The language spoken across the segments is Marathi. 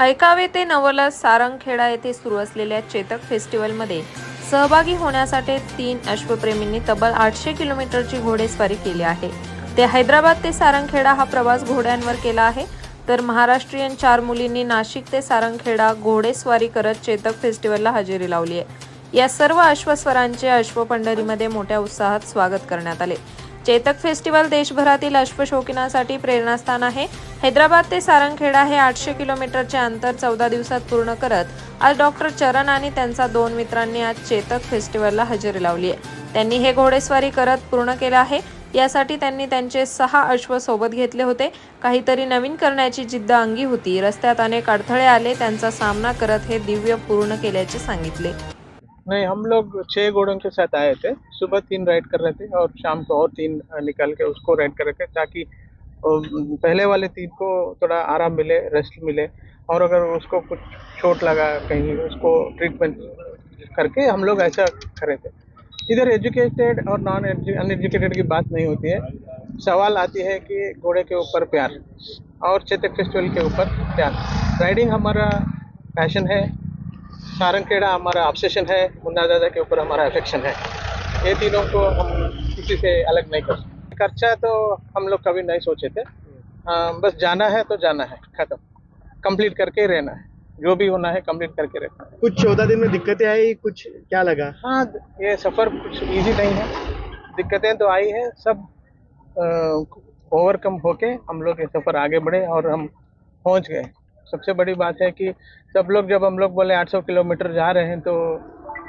ऐकावे ते नवलस सारंगखेडा येथे सुरू असलेल्या चेतक फेस्टिवलमध्ये सहभागी होण्यासाठी तीन अश्वप्रेमींनी तब्बल आठशे किलोमीटरची घोडेस्वारी केली आहे. ते हैदराबाद ते सारंगखेडा हा प्रवास घोड्यांवर केला आहे. तर महाराष्ट्रीयन चार मुलींनी नाशिक ते सारंगखेडा घोडेस्वारी करत चेतक फेस्टिवलला हजेरी लावली आहे. या सर्व अश्वस्वरांचे अश्वपंढरीमध्ये मोठ्या उत्साहात स्वागत करण्यात आले. चेतक फेस्टिवल देशभरातील अश्वशौकीनासाठी प्रेरणास्थान आहे. हैदराबाद ते सारंगखेडा हे आठशे किलोमीटरचे अंतर चौदा दिवसात पूर्ण करत आज डॉक्टर चरण आणि त्यांचा दोन मित्रांनी आज चेतक फेस्टिवलला हजेरी लावली आहे त्यांनी हे घोडेस्वारी करत पूर्ण केलं आहे. यासाठी त्यांनी त्यांचे सहा अश्व सोबत घेतले होते. काहीतरी नवीन करण्याची जिद्द अंगी होती. रस्त्यात अनेक अडथळे आले. त्यांचा सामना करत हे दिव्य पूर्ण केल्याचे सांगितले. नहीं हम लोग छह घोड़ों के साथ आए थे. सुबह तीन राइड कर रहे थे और शाम को और तीन निकाल के उसको राइड कर रहे थे ताकि पहले वाले तीन को थोड़ा आराम मिले रेस्ट मिले और अगर उसको कुछ चोट लगा कहीं, उसको ट्रीटमेंट करके हम लोग ऐसा करे थे। इधर एजुकेटेड और नॉन अनएजुकेटेड की बात नहीं होती है। सवाल आती है कि घोड़े के ऊपर प्यार और चेतक फेस्टिवल के ऊपर प्यार। राइडिंग हमारा पैशन है। सारंगखेड़ा हमारा ऑब्सेशन है। मुन्ना दादा के ऊपर हमारा अफेक्शन है। ये तीनों को हम किसी से अलग नहीं कर सकते। खर्चा तो हम लोग कभी नहीं सोचे थे। हाँ, बस जाना है तो जाना है खत्म। कंप्लीट करके ही रहना है। जो भी होना है कंप्लीट करके रहना है। कुछ चौदह दिन में दिक्कतें आई कुछ क्या लगा? हाँ ये सफ़र कुछ इजी नहीं है। दिक्कतें तो आई है सब ओवरकम होके हम लोग ये सफ़र आगे बढ़े और हम पहुँच गए। सबसे बड़ी बात है कि सब लोग जब हम लोग बोले 800 किलोमीटर जा रहे हैं तो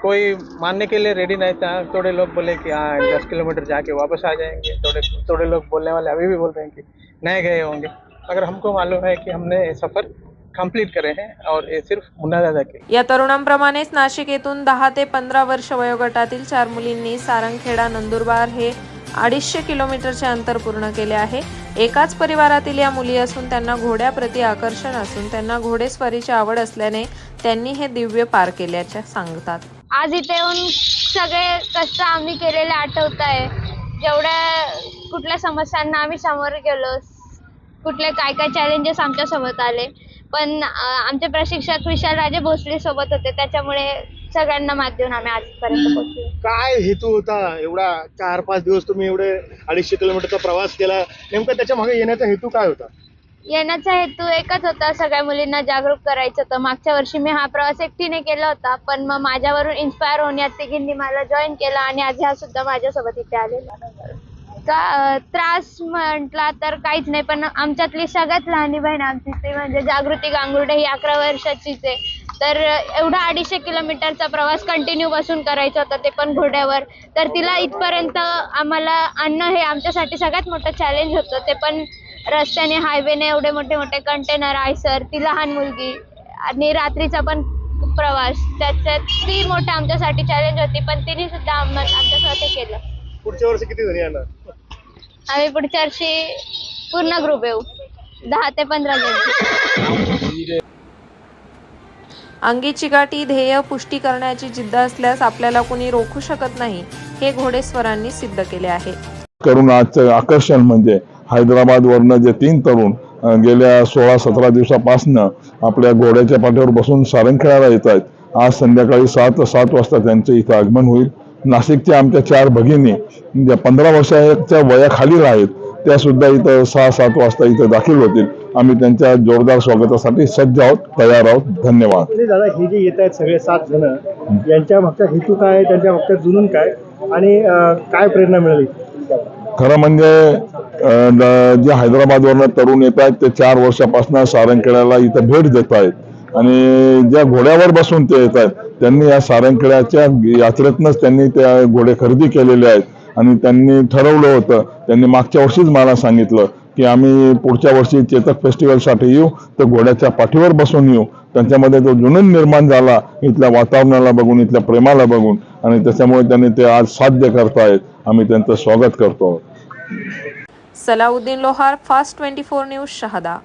कोई मानने के लिए रेडी नहीं था। थोड़े लोग बोले कि हाँ दस किलोमीटर जाके वापस आ जाएंगे। थोड़े थोड़े लोग बोलने वाले अभी भी बोल रहे हैं कि नए गए होंगे। मगर हमको मालूम है कि हमने सफ़र कंप्लीट करे हैं और ये सिर्फ मुन्ना दादा के या तरुणांप्रमाणेच नाशिक येथून दहा ते पंधरा वर्ष वयोगटातील चार मुलींनी सारंगखेडा नंदुरबार हे अडीचशे किलोमीटरचे अंतर पूर्ण केले आहे. एकाच परिवारातील या मुली असून त्यांना घोड्याप्रती आकर्षण असून त्यांना घोडेस्वारीची आवड असल्याने त्यांनी हे दिव्य पार केल्याचे सांगतात. आज इथे येऊन सगळे कष्ट आम्ही केलेले आठवत आहे जेवढ्या कुठल्या समस्यांना आम्ही समोर गेलो कुठले काय काय चॅलेंजेस आमच्यासोबत आले. पण आमचे प्रशिक्षक विशाल राजे भोसले सोबत होते त्याच्यामुळे सगळ्यांना मात देऊन आम्ही आजपर्यंत पोहोचलो. काय हेतू होता? एवढा चार पाच दिवस तुम्ही एवढे अडीचशे किलोमीटरचा प्रवास केला. नेमका त्याच्यामागे येण्याचा हेतू काय होता? येण्याचा हेतू एकच होता. सगळ्या मुलींना जागरूक करायचं होतं. मागच्या वर्षी मी हा प्रवास एकटीने केला होता. पण मग माझ्यावरून इन्स्पायर होऊन या तिघींनी मला जॉईन केला आणि आज ह्या सुद्धा माझ्यासोबत इथे आलेला का त्रास म्हटला तर काहीच नाही पण आमच्यातली सगळ्यात लहानी बहीण आमची ती म्हणजे जागृती गांगुर्डे. ही अकरा वर्षाचीच आहे. तर एवढा अडीचशे किलोमीटरचा प्रवास कंटिन्यू बसून करायचा होता ते पण घोड्यावर. तर तिला इथपर्यंत आम्हाला आणणं हे आमच्यासाठी सगळ्यात मोठं चॅलेंज होतं. ते पण रस्त्याने हायवेने एवढे मोठे मोठे कंटेनर आयसर ती लहान मुलगी. आणि रात्रीचा पण प्रवास. त्याच्यात ती मोठं आमच्यासाठी चॅलेंज होती पण तिने सुद्धा आम आमच्यासोबत हे केलं. पुढच्या वर्षी किती जणी येणार? आम्ही पुढच्या वर्षी पूर्ण ग्रुप येऊ. दहा ते पंधरा जण. अंगीची गाठी ध्येय पुष्टी करण्याची जिद्द असल्यास आपल्याला कुणी रोखू शकत नाही हे घोडेस्वरांनी सिद्ध केले आहे. करून आजचं आकर्षण म्हणजे हैदराबाद वरनं जे तीन तरुण गेल्या सोळा सतरा दिवसापासनं आपल्या घोड्याच्या पाठीवर बसून सारंगखेळाला येत आहेत आज संध्याकाळी सात सात वाजता त्यांचं इथं आगमन होईल. नाशिकच्या आमच्या चार भगिनी ज्या पंधरा वर्षाच्या वयाखालील आहेत त्या सुद्धा इथं सहा सात वाजता इथं दाखल होतील. आम्ही त्यांच्या जोरदार स्वागतासाठी सज्ज आहोत तयार आहोत. धन्यवाद. दादा हे जे येत आहेत सगळे सात जण यांच्या मागचा हेतू काय? त्यांच्या मागचा जुनून काय? आणि काय प्रेरणा मिळाली? खरं म्हणजे जे हैदराबादवरनं तरुण येत आहेत ते चार वर्षापासून सारंगखेड्याला इथं भेट देत आहेत. आणि ज्या घोड्यावर बसून ते येत आहेत त्यांनी या सारंगखेड्याच्या यात्रेतनंच त्यांनी त्या घोडे खरेदी केलेले आहेत. आणि त्यांनी ठरवलं होतं त्यांनी मागच्या वर्षीच मला सांगितलं की आम्ही पुढच्या वर्षी चेतक फेस्टिवलसाठी येऊ तर घोड्याच्या पाठीवर बसून येऊ. त्यांच्यामध्ये जो जुनून निर्माण झाला इथल्या वातावरणाला बघून इथल्या प्रेमाला बघून. आणि त्याच्यामुळे त्यांनी ते आज साध्य करतायत. आम्ही त्यांचं स्वागत करतो. Salauddin Lohar fast twenty four news શહદા